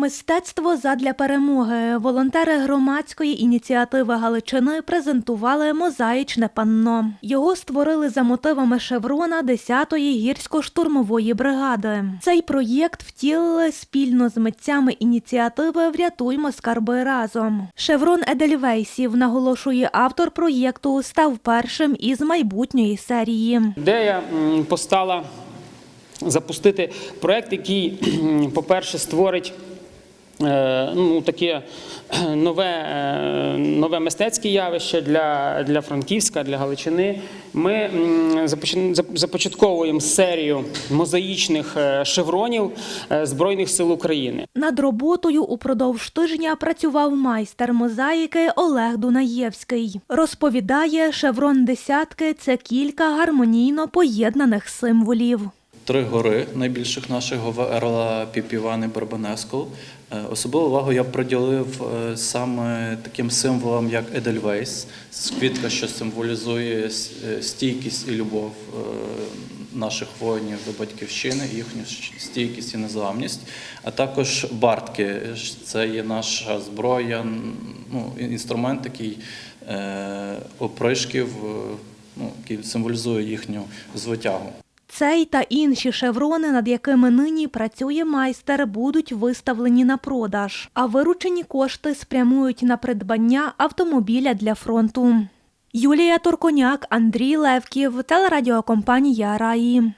Мистецтво задля перемоги. Волонтери громадської ініціативи Галичини презентували мозаїчне панно. Його створили за мотивами шеврона 10-ї гірсько-штурмової бригади. Цей проєкт втілили спільно з митцями ініціативи Врятуймо скарби разом. Шеврон Едельвейсів, наголошує автор проєкту, став першим із майбутньої серії. Ідея постала запустити проект, який, по-перше, створить е, ну, таке е, нове, е, нове мистецьке явище для, для Франківська, для Галичини. Ми започатковуємо серію мозаїчних е, шевронів е, Збройних сил України. Над роботою упродовж тижня працював майстер мозаїки Олег Дунаєвський. Розповідає, шеврон десятки це кілька гармонійно поєднаних символів. Три гори найбільших наших говорила Піпіван і Барбанеску. Е, Особливу увагу я приділив е, саме таким символам, як Едельвейс, квітка, що символізує е, стійкість і любов наших воїнів до батьківщини, їхню стійкість і незламність, а також бартки. Це є наша зброя, ну, інструмент, е, опришків, ну, який символізує їхню звитягу. Цей та інші шеврони, над якими нині працює майстер, будуть виставлені на продаж, а виручені кошти спрямують на придбання автомобіля для фронту. Юлія Турконяк, Андрій Левків, телерадіокомпанія Раї.